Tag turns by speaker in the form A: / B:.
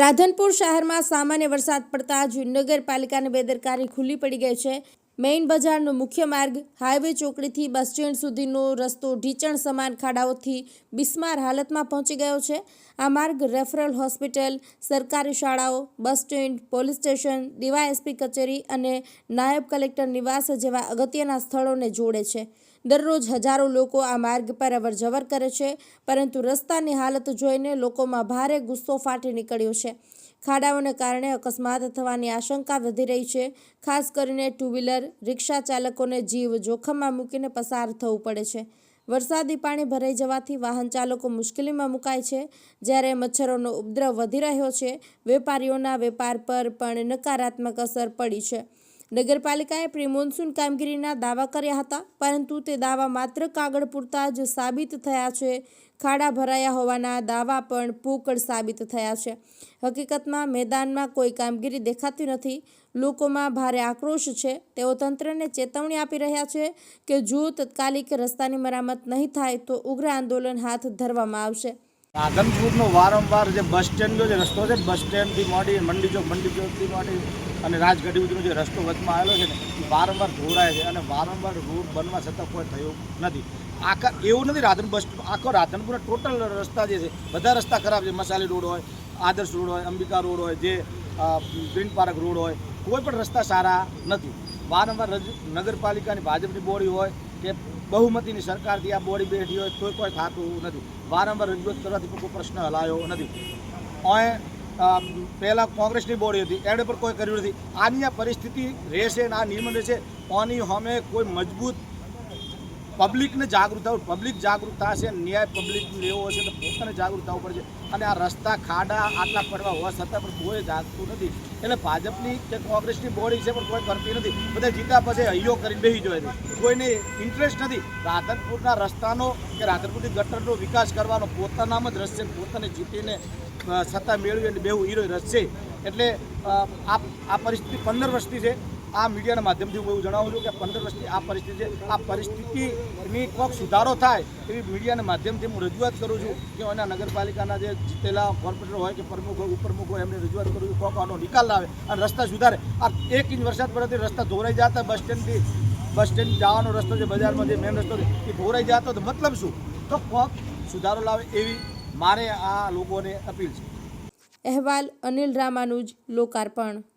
A: રાધનપુર શહેરમાં સામાન્ય વરસાદ પડતા જ નગરપાલિકાની બેદરકારી ખુલ્લી પડી ગઈ છે. મેઇન બજારનો મુખ્ય માર્ગ હાઈવે ચોકડીથી બસ સ્ટેન્ડ સુધીનો રસ્તો ઢીચણ સમાન ખાડાઓથી બિસ્માર હાલતમાં પહોંચી ગયો છે. આ માર્ગ રેફરલ હોસ્પિટલ, સરકારી શાળાઓ, bus stand, police station, DYSP કચેરી અને નાયબ કલેક્ટર નિવાસ જેવા અગત્યના સ્થળોને જોડે છે. દરરોજ હજારો લોકો આ માર્ગ પર અવરજવર કરે છે, પરંતુ રસ્તાની હાલત જોઈને લોકોમાં ભારે ગુસ્સો ફાટી નીકળ્યો છે. ખાડાઓને કારણે અકસ્માત થવાની આશંકા વધી રહી છે. ખાસ કરીને ટુ વ્હીલર રિક્ષા ચાલકોને જીવ જોખમમાં મૂકીને પસાર થવું પડે છે. વરસાદી પાણી ભરાઈ જવાથી વાહન ચાલકો મુશ્કેલીમાં મુકાય છે. જ્યારે મચ્છરોનો ઉપદ્રવ વધી રહ્યો છે, વેપારીઓના વેપાર પર પણ નકારાત્મક અસર પડી છે. નગરપાલિકાએ પ્રી મોન્સૂન કામગીરીના દાવા કર્યા હતા, પરંતુ તે દાવા માત્ર કાગળ પૂરતા જ સાબિત થયા છે. ખાડા ભરાયા હોવાના દાવા પણ પોકળ સાબિત થયા છે. હકીકતમાં, મેદાનમાં કોઈ કામગીરી દેખાતી નથી. લોકોમાં ભારે આક્રોશ છે. તેઓ તંત્રને ચેતવણી આપી રહ્યા છે કે જો તત્કાલિક રસ્તાની મરામત નહીં થાય, તો ઉગ્ર આંદોલન હાથ ધરવામાં આવશે.
B: રાધનપુરનો વારંવાર જે બસ સ્ટેન્ડનો જે રસ્તો છે, બસ સ્ટેન્ડથી મોડી મંડી ચોક મંડી ચોકથી મોડી અને રાજગઢી સુધીનો જે રસ્તો વચમાં આવેલો છે ને વારંવાર ધોળાય છે અને વારંવાર રોડ બનવા છતાં કોઈ થયું નથી. આખા, એવું નથી રાધન બસ આખો રાધનપુરના ટોટલ રસ્તા જે છે, બધા રસ્તા ખરાબ છે. મસાલી રોડ હોય, આદર્શ રોડ હોય, અંબિકા રોડ હોય, જે ગ્રીન પાર્ક રોડ હોય, કોઈ પણ રસ્તા સારા નથી. વારંવાર નગરપાલિકાની ભાજપની બોડી હોય કે બહુમતીની સરકારથી આ બોડી બેઠી હોય તોય કોઈ થતું નથી. વારંવાર રજૂઆત કરવાથી કોઈ પ્રશ્ન હલાયો નથી. અહીં પહેલાં કોંગ્રેસની બોડી હતી, એણે પણ કોઈ કર્યું નથી. આની આ પરિસ્થિતિ રહેશે અને આ નિર્ણય રહેશે ઓની અમે કોઈ મજબૂત પબ્લિકને જાગૃત થવું પબ્લિક જાગૃત હશે ન્યાય પબ્લિક લેવો હશે તો પોતાને જાગૃત થવું પડશે અને આ રસ્તા, ખાડા આટલા પડવા હોવા છતાં પણ કોઈ જાગતું નથી. એટલે ભાજપની કે કોંગ્રેસની બોડી છે પણ કોઈ કરતી નથી. બધા જીતા પછી હૈયો કરીને બેસી જોઈએ કોઈને ઇન્ટરેસ્ટ નથી. રાધનપુરના રસ્તાનો કે રાધનપુરની ગટરનો વિકાસ કરવાનો પોતાનામાં જ રસ છે પોતાને જીતીને સત્તા મેળવી અને બેવું હીરો રસ છે એટલે આ આ પરિસ્થિતિ પંદર વર્ષથી છે. આ મીડિયાના માધ્યમથી હું એવું જણાવું છું કે પંદર વર્ષથી આ પરિસ્થિતિ આ પરિસ્થિતિની કોઈક સુધારો થાય એવી મીડિયાના માધ્યમથી હું રજૂઆત કરું છું કે એના નગરપાલિકાના જે જીતેલા કોર્પોરેટર હોય કે પ્રમુખ હોય, ઉપપ્રમુખ હોય, એમને રજૂઆત કરું છું કોઈક આનો નિકાલ લાવે અને રસ્તા સુધારે. આ એક ઇંચ વરસાદ પડવાથી રસ્તા ધોરાઈ જતા, બસ સ્ટેન્ડથી, બસ સ્ટેન્ડ જવાનો રસ્તો છે, બજારમાં જે મેન રસ્તો છે, એ ધોરાઈ જતો. તો મતલબ શું? તો કોઈક સુધારો લાવે એવી મારે આ લોકોને અપીલ છે.
A: અહેવાલ અનિલ રામાનુજ, લોકાર્પણ.